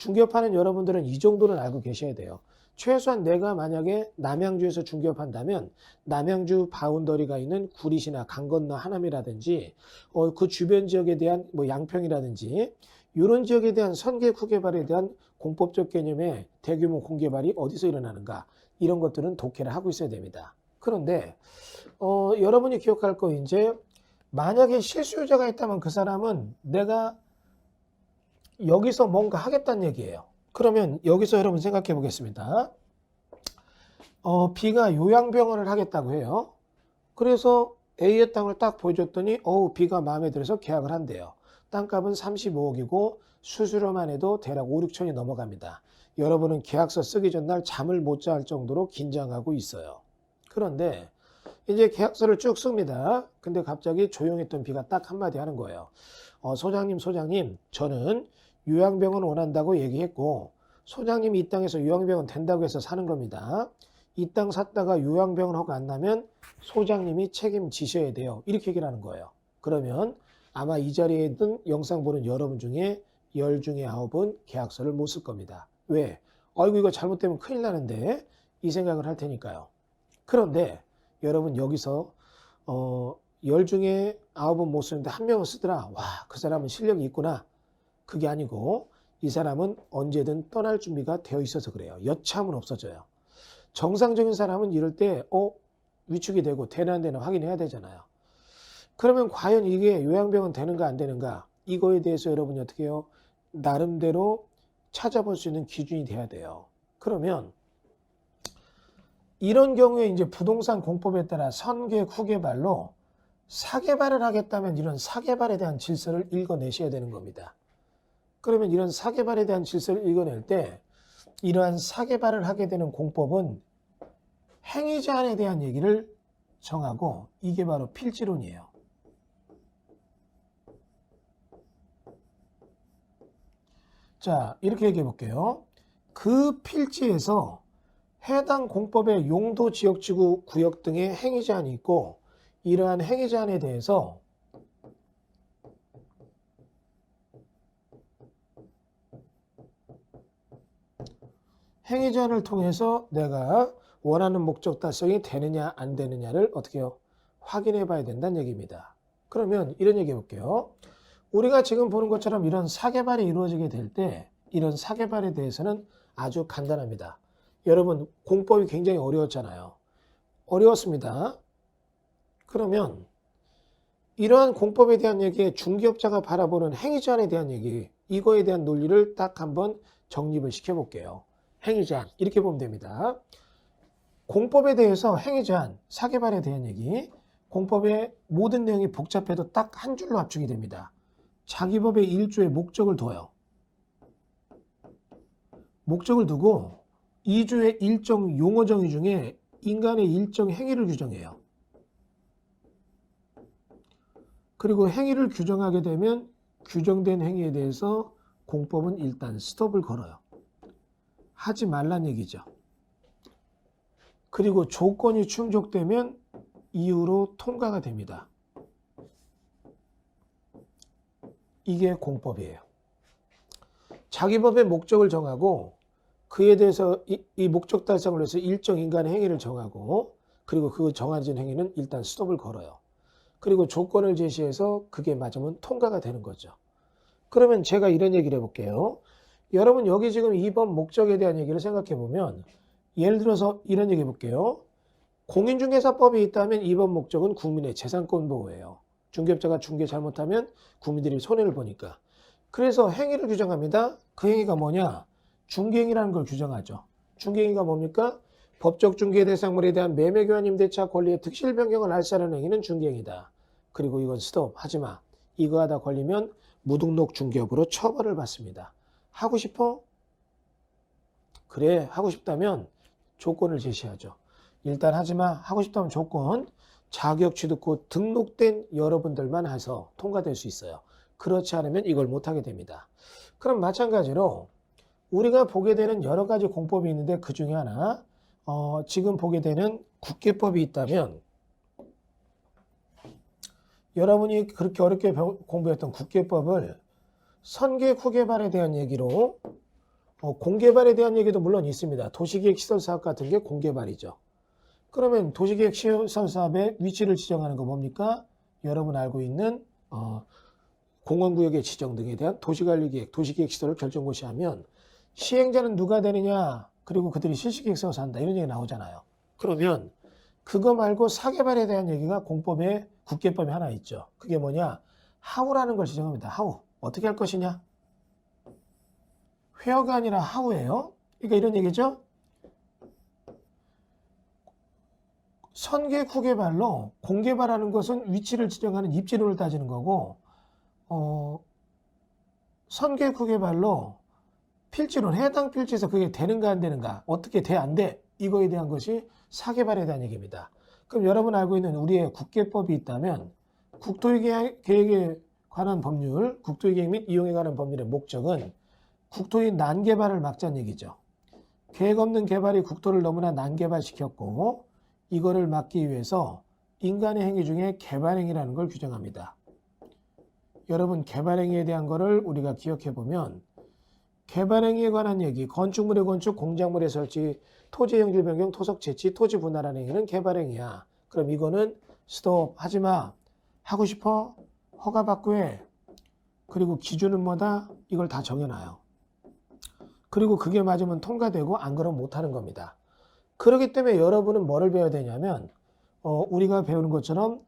중개업하는 여러분들은 이 정도는 알고 계셔야 돼요. 최소한 내가 만약에 남양주에서 중개업한다면 남양주 바운더리가 있는 구리시나 강 건너 하남이라든지 어, 그 주변 지역에 대한 뭐 양평이라든지 이런 지역에 대한 선계 후개발에 대한 공법적 개념의 대규모 공개발이 어디서 일어나는가 이런 것들은 독해를 하고 있어야 됩니다. 그런데 어, 여러분이 기억할 거 이제 만약에 실수요자가 있다면 그 사람은 내가 여기서 뭔가 하겠다는 얘기예요. 그러면 여기서 여러분 생각해 보겠습니다. 어, B가 요양병원을 하겠다고 해요. 그래서 A의 땅을 딱 보여줬더니 어우 B가 마음에 들어서 계약을 한대요. 땅값은 35억이고 수수료만 해도 대략 5, 6천이 넘어갑니다. 여러분은 계약서 쓰기 전날 잠을 못 잘 정도로 긴장하고 있어요. 그런데 이제 계약서를 쭉 씁니다. 근데 갑자기 조용했던 B가 딱 한마디 하는 거예요. 어, 소장님, 소장님, 저는 요양병원 원한다고 얘기했고 소장님이 이 땅에서 요양병원 된다고 해서 사는 겁니다. 이 땅 샀다가 요양병원 허가 안 나면 소장님이 책임지셔야 돼요. 이렇게 얘기를 하는 거예요. 그러면 아마 이 자리에 있는 영상 보는 여러분 중에 열 중에 아홉은 계약서를 못 쓸 겁니다. 왜? 아이고 이거 잘못되면 큰일 나는데 이 생각을 할 테니까요. 그런데 여러분 여기서 어, 열 중에 아홉은 못 쓰는데 한 명은 쓰더라. 와, 그 사람은 실력이 있구나. 그게 아니고 이 사람은 언제든 떠날 준비가 되어 있어서 그래요. 여차하면 없어져요. 정상적인 사람은 이럴 때 어, 위축이 되고 되나 안 되나 확인해야 되잖아요. 그러면 과연 이게 요양병원 되는가 안 되는가 이거에 대해서 여러분이 어떻게 해요? 나름대로 찾아볼 수 있는 기준이 돼야 돼요. 그러면 이런 경우에 이제 부동산 공법에 따라 선계 후개발로 사개발을 하겠다면 이런 사개발에 대한 질서를 읽어내셔야 되는 겁니다. 그러면 이런 사개발에 대한 질서를 읽어낼 때 이러한 사개발을 하게 되는 공법은 행위 제한에 대한 얘기를 정하고 이게 바로 필지론이에요. 자, 이렇게 얘기해 볼게요. 그 필지에서 해당 공법의 용도, 지역 지구, 구역 등의 행위 제한이 있고 이러한 행위 제한에 대해서 행위 제한을 통해서 내가 원하는 목적 달성이 되느냐 안 되느냐를 어떻게? 확인해 봐야 된다는 얘기입니다. 그러면 이런 얘기 해 볼게요. 우리가 지금 보는 것처럼 이런 사개발이 이루어지게 될 때 이런 사개발에 대해서는 아주 간단합니다. 여러분 공법이 굉장히 어려웠잖아요. 어려웠습니다. 그러면 이러한 공법에 대한 얘기에 중개업자가 바라보는 행위 제한에 대한 얘기 이거에 대한 논리를 딱 한번 정립을 시켜 볼게요. 행위 제한 이렇게 보면 됩니다. 공법에 대해서 행위 제한, 사개발에 대한 얘기 공법의 모든 내용이 복잡해도 딱 한 줄로 압축이 됩니다. 자기 법의 1조의 목적을 둬요. 목적을 두고 2조의 일정 용어 정의 중에 인간의 일정 행위를 규정해요. 그리고 행위를 규정하게 되면 규정된 행위에 대해서 공법은 일단 스톱을 걸어요. 하지 말란 얘기죠. 그리고 조건이 충족되면 이후로 통과가 됩니다. 이게 공법이에요. 자기 법의 목적을 정하고 그에 대해서 이, 이 목적 달성을 위해서 일정 인간의 행위를 정하고 그리고 그 정해진 행위는 일단 스톱을 걸어요. 그리고 조건을 제시해서 그게 맞으면 통과가 되는 거죠. 그러면 제가 이런 얘기를 해볼게요. 여러분 여기 지금 2번 목적에 대한 얘기를 생각해 보면 예를 들어서 이런 얘기 해볼게요. 공인중개사법이 있다면 2번 목적은 국민의 재산권 보호예요. 중개업자가 중개 잘못하면 국민들이 손해를 보니까. 그래서 행위를 규정합니다. 그 행위가 뭐냐? 중개행위라는 걸 규정하죠. 중개행위가 뭡니까? 법적 중개 대상물에 대한 매매 교환 임대차 권리의 특실 변경을 알사하는 행위는 중개행위다. 그리고 이건 스톱 하지 마. 이거 하다 걸리면 무등록 중개업으로 처벌을 받습니다. 하고 싶어? 그래 하고 싶다면 조건을 제시하죠. 일단 하지마 하고 싶다면 조건 자격 취득고 등록된 여러분들만 해서 통과될 수 있어요. 그렇지 않으면 이걸 못하게 됩니다. 그럼 마찬가지로 우리가 보게 되는 여러 가지 공법이 있는데 그 중에 하나 어, 지금 보게 되는 국계법이 있다면 여러분이 그렇게 어렵게 공부했던 국계법을 선계 후개발에 대한 얘기로 어, 공개발에 대한 얘기도 물론 있습니다. 도시계획 시설 사업 같은 게 공개발이죠. 그러면 도시계획 시설 사업의 위치를 지정하는 거 뭡니까? 여러분 알고 있는 어, 공원구역의 지정 등에 대한 도시관리계획, 도시계획 시설을 결정고시하면 시행자는 누가 되느냐, 그리고 그들이 실시계획 세워서 한다 이런 얘기 나오잖아요. 그러면 그거 말고 사개발에 대한 얘기가 공법에 국계법에 하나 있죠. 그게 뭐냐? 하우라는 걸 지정합니다. 하우. 어떻게 할 것이냐? 회어가 아니라 하우예요. 그러니까 이런 얘기죠. 선계 후개발로 공개발하는 것은 위치를 지정하는 입지론을 따지는 거고 어, 선계 후개발로 필지론 해당 필지에서 그게 되는가 안 되는가 어떻게 돼 안 돼 이거에 대한 것이 사개발에 대한 얘기입니다. 그럼 여러분 알고 있는 우리의 국계법이 있다면 국토계획에 관한 법률, 국토계획 및 이용에 관한 법률의 목적은 국토의 난개발을 막자는 얘기죠. 계획 없는 개발이 국토를 너무나 난개발시켰고 이거를 막기 위해서 인간의 행위 중에 개발행위라는 걸 규정합니다. 여러분 개발행위에 대한 거를 우리가 기억해 보면 개발행위에 관한 얘기, 건축물의 건축, 공작물의 설치, 토지 형질 변경, 토석 채취, 토지 분할하는 행위는 개발행위야. 그럼 이거는 스톱 하지 마. 하고 싶어? 허가 받고 해. 그리고 기준은 뭐다? 이걸 다 정해놔요. 그리고 그게 맞으면 통과되고 안 그러면 못하는 겁니다. 그렇기 때문에 여러분은 뭐를 배워야 되냐면 어, 우리가 배우는 것처럼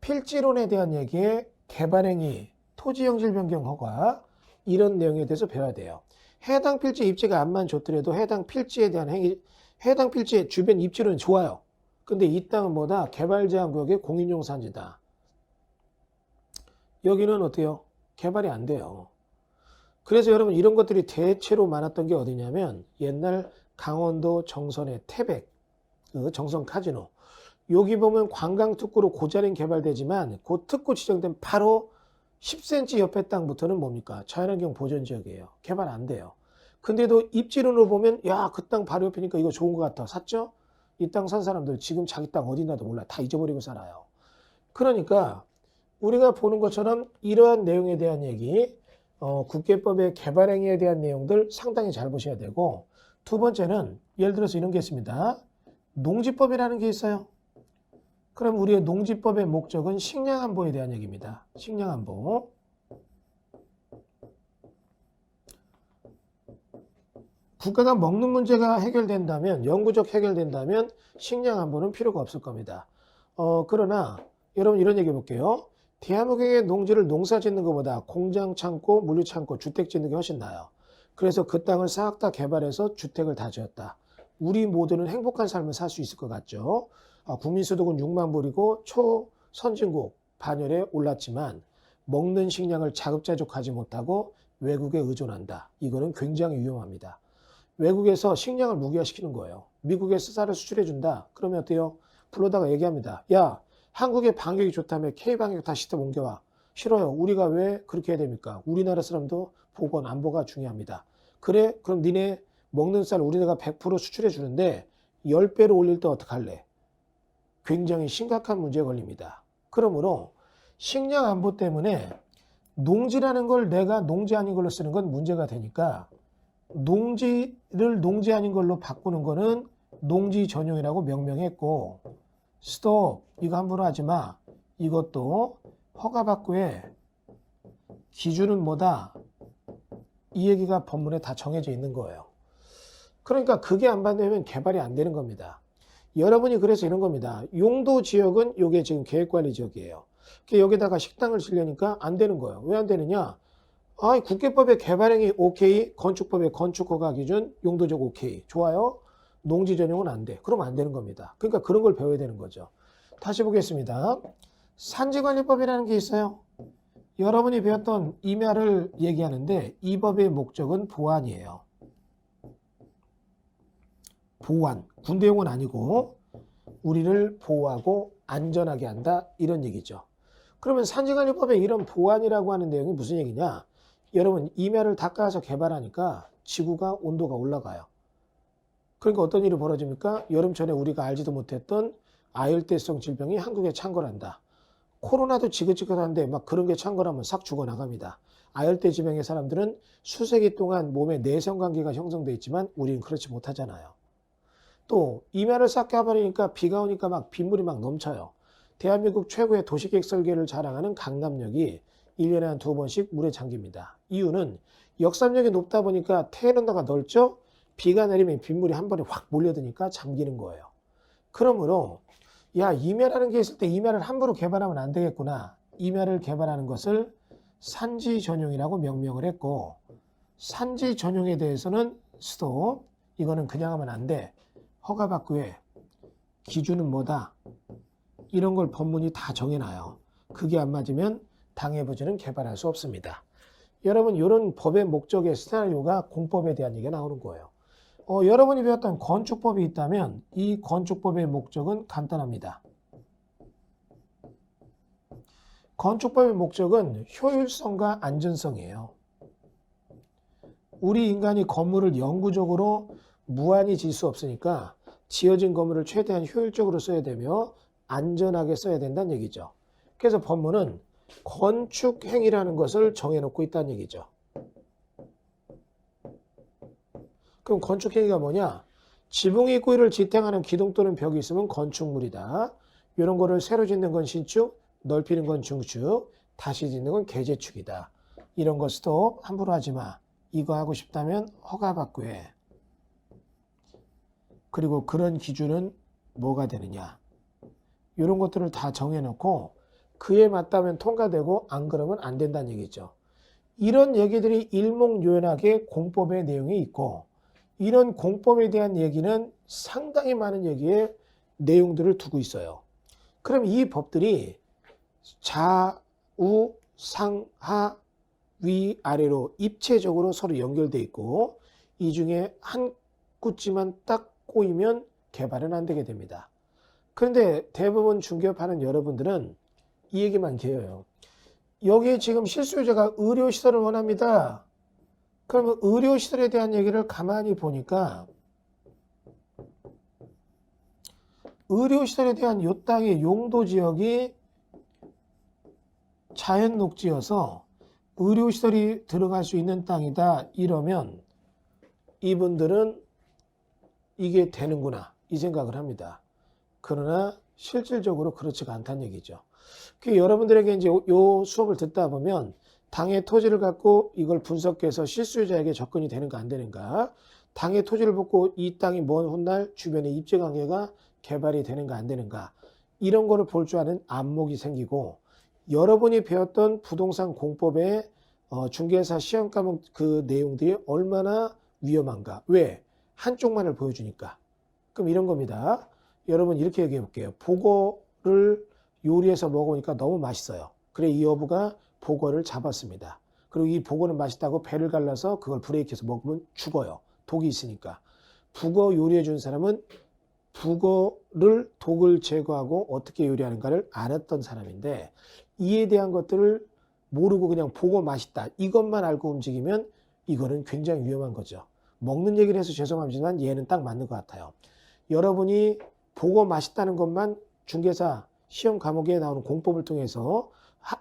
필지론에 대한 얘기에 개발행위, 토지형질 변경 허가 이런 내용에 대해서 배워야 돼요. 해당 필지 입지가 안만 좋더라도 해당 필지에 대한 행위, 해당 필지의 주변 입지로는 좋아요. 근데 이 땅은 뭐다? 개발 제한 구역의 공인용 산지다. 여기는 어때요? 개발이 안 돼요. 그래서 여러분 이런 것들이 대체로 많았던 게 어디냐면 옛날 강원도 정선의 태백, 그 정선 카지노. 여기 보면 관광 특구로 고자린 개발되지만 그 특구 지정된 바로 10cm 옆에 땅부터는 뭡니까? 자연환경 보전 지역이에요. 개발 안 돼요. 근데도 입지론으로 보면 야 그 땅 바로 옆이니까 이거 좋은 것 같아. 샀죠? 이 땅 산 사람들 지금 자기 땅 어디 나도 몰라. 다 잊어버리고 살아요. 그러니까 우리가 보는 것처럼 이러한 내용에 대한 얘기, 어, 국계법의 개발 행위에 대한 내용들 상당히 잘 보셔야 되고 두 번째는 예를 들어서 이런 게 있습니다. 농지법이라는 게 있어요. 그럼 우리의 농지법의 목적은 식량 안보에 대한 얘기입니다. 식량 안보. 국가가 먹는 문제가 해결된다면, 영구적 해결된다면 식량 안보는 필요가 없을 겁니다. 어, 그러나 여러분 이런 얘기 해볼게요. 대한민국의 농지를 농사 짓는 것보다 공장 창고, 물류 창고, 주택 짓는 게 훨씬 나아요. 그래서 그 땅을 싹 다 개발해서 주택을 다 지었다. 우리 모두는 행복한 삶을 살 수 있을 것 같죠. 아, 국민소득은 6만 불이고 초선진국 반열에 올랐지만 먹는 식량을 자급자족하지 못하고 외국에 의존한다. 이거는 굉장히 위험합니다. 외국에서 식량을 무기화시키는 거예요. 미국에서 쌀을 수출해준다. 그러면 어때요? 불러다가 얘기합니다. 야, 한국의 방역이 좋다며 K방역 다 시스템 옮겨와. 싫어요. 우리가 왜 그렇게 해야 됩니까? 우리나라 사람도 보건, 안보가 중요합니다. 그래? 그럼 니네 먹는 쌀 우리나라가 100% 수출해 주는데 10배로 올릴 때 어떡할래? 굉장히 심각한 문제에 걸립니다. 그러므로 식량 안보 때문에 농지라는 걸 내가 농지 아닌 걸로 쓰는 건 문제가 되니까 농지를 농지 아닌 걸로 바꾸는 거는 농지 전용이라고 명명했고 스톱 이거 함부로 하지 마. 이것도 허가 받고 해 기준은 뭐다? 이 얘기가 법문에 다 정해져 있는 거예요. 그러니까 그게 안 받으면 개발이 안 되는 겁니다. 여러분이 그래서 이런 겁니다. 용도 지역은 요게 지금 계획관리 지역이에요. 여기다가 식당을 지려니까 안 되는 거예요. 왜 안 되느냐? 아, 국계법의 개발행위 오케이, 건축법의 건축허가 기준, 용도적 오케이. 좋아요. 농지 전용은 안 돼. 그러면 안 되는 겁니다. 그러니까 그런 걸 배워야 되는 거죠. 다시 보겠습니다. 산지관리법이라는 게 있어요. 여러분이 배웠던 임야를 얘기하는데 이 법의 목적은 보안이에요. 보안. 군대용은 아니고 우리를 보호하고 안전하게 한다. 이런 얘기죠. 그러면 산지관리법에 이런 보안이라고 하는 내용이 무슨 얘기냐? 여러분 임야를 닦아서 개발하니까 지구가 온도가 올라가요. 그러니까 어떤 일이 벌어집니까? 여름철에 우리가 알지도 못했던 아열대성 질병이 한국에 창궐한다. 코로나도 지긋지긋한데 막 그런 게 창궐하면 싹 죽어나갑니다. 아열대 지방의 사람들은 수세기 동안 몸에 내성 관계가 형성돼 있지만 우리는 그렇지 못하잖아요. 또 이면을 싹 껴버리니까 비가 오니까 막 빗물이 막 넘쳐요. 대한민국 최고의 도시계획 설계를 자랑하는 강남역이 1년에 한 두 번씩 물에 잠깁니다. 이유는 역삼역이 높다 보니까 테헤란다가 넓죠? 비가 내리면 빗물이 한 번에 확 몰려드니까 잠기는 거예요. 그러므로 야 임야라는 게 있을 때 임야를 함부로 개발하면 안 되겠구나. 임야를 개발하는 것을 산지 전용이라고 명명을 했고 산지 전용에 대해서는 스톱 이거는 그냥 하면 안 돼. 허가 받고 해. 기준은 뭐다. 이런 걸 법문이 다 정해놔요. 그게 안 맞으면 당해부지는 개발할 수 없습니다. 여러분 이런 법의 목적의 시나리오가 공법에 대한 얘기가 나오는 거예요. 어, 여러분이 배웠던 건축법이 있다면 이 건축법의 목적은 간단합니다. 건축법의 목적은 효율성과 안전성이에요. 우리 인간이 건물을 영구적으로 무한히 질 수 없으니까 지어진 건물을 최대한 효율적으로 써야 되며 안전하게 써야 된다는 얘기죠. 그래서 법문은 건축 행위라는 것을 정해놓고 있다는 얘기죠. 그럼 건축 행위가 뭐냐? 지붕이 이를 지탱하는 기둥 또는 벽이 있으면 건축물이다. 이런 거를 새로 짓는 건 신축, 넓히는 건 중축, 다시 짓는 건 개재축이다. 이런 거 스톱 함부로 하지 마. 이거 하고 싶다면 허가받고 해. 그리고 그런 기준은 뭐가 되느냐? 이런 것들을 다 정해놓고 그에 맞다면 통과되고 안 그러면 안 된다는 얘기죠. 이런 얘기들이 일목요연하게 공법의 내용이 있고 이런 공법에 대한 얘기는 상당히 많은 얘기의 내용들을 두고 있어요. 그럼 이 법들이 좌우 상하 위 아래로 입체적으로 서로 연결돼 있고 이 중에 한 구찌만 딱 꼬이면 개발은 안 되게 됩니다. 그런데 대부분 중개업하는 여러분들은 이 얘기만 개요. 여기에 지금 실수요자가 의료시설을 원합니다. 그러면 의료시설에 대한 얘기를 가만히 보니까 의료시설에 대한 요 땅의 용도 지역이 자연 녹지여서 의료시설이 들어갈 수 있는 땅이다 이러면 이분들은 이게 되는구나 이 생각을 합니다. 그러나 실질적으로 그렇지가 않다는 얘기죠. 그 여러분들에게 이제 요, 요 수업을 듣다 보면 당의 토지를 갖고 이걸 분석해서 실수요자에게 접근이 되는가 안 되는가. 당의 토지를 받고 이 땅이 먼 훗날 주변의 입지 관계가 개발이 되는가 안 되는가. 이런 거를 볼 줄 아는 안목이 생기고 여러분이 배웠던 부동산 공법의 어, 중개사 시험 과목 그 내용들이 얼마나 위험한가. 왜? 한쪽만을 보여주니까. 그럼 이런 겁니다. 여러분 이렇게 얘기해 볼게요. 보고를 요리해서 먹으니까 너무 맛있어요. 그래 이 여부가 보고를 잡았습니다 그리고 이 보고는 맛있다고 배를 갈라서 그걸 브레이크해서 먹으면 죽어요 독이 있으니까 북어 요리해 준 사람은 북어를 독을 제거하고 어떻게 요리하는가를 알았던 사람인데 이에 대한 것들을 모르고 그냥 보고 맛있다 이것만 알고 움직이면 이거는 굉장히 위험한 거죠. 먹는 얘기를 해서 죄송하지만 얘는 딱 맞는 것 같아요. 여러분이 보고 맛있다는 것만 중개사 시험 과목에 나오는 공법을 통해서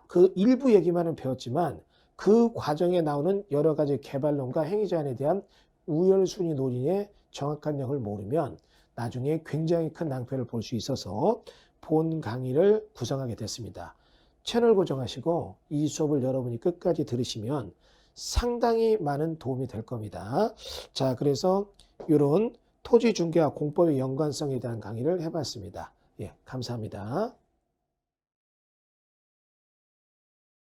그 일부 얘기만은 배웠지만 그 과정에 나오는 여러 가지 개발론과 행위 제한에 대한 우열순위 논의의 정확한 역을 모르면 나중에 굉장히 큰 낭패를 볼 수 있어서 본 강의를 구성하게 됐습니다. 채널 고정하시고 이 수업을 여러분이 끝까지 들으시면 상당히 많은 도움이 될 겁니다. 자, 그래서 이런 토지 중개와 공법의 연관성에 대한 강의를 해봤습니다. 예, 감사합니다.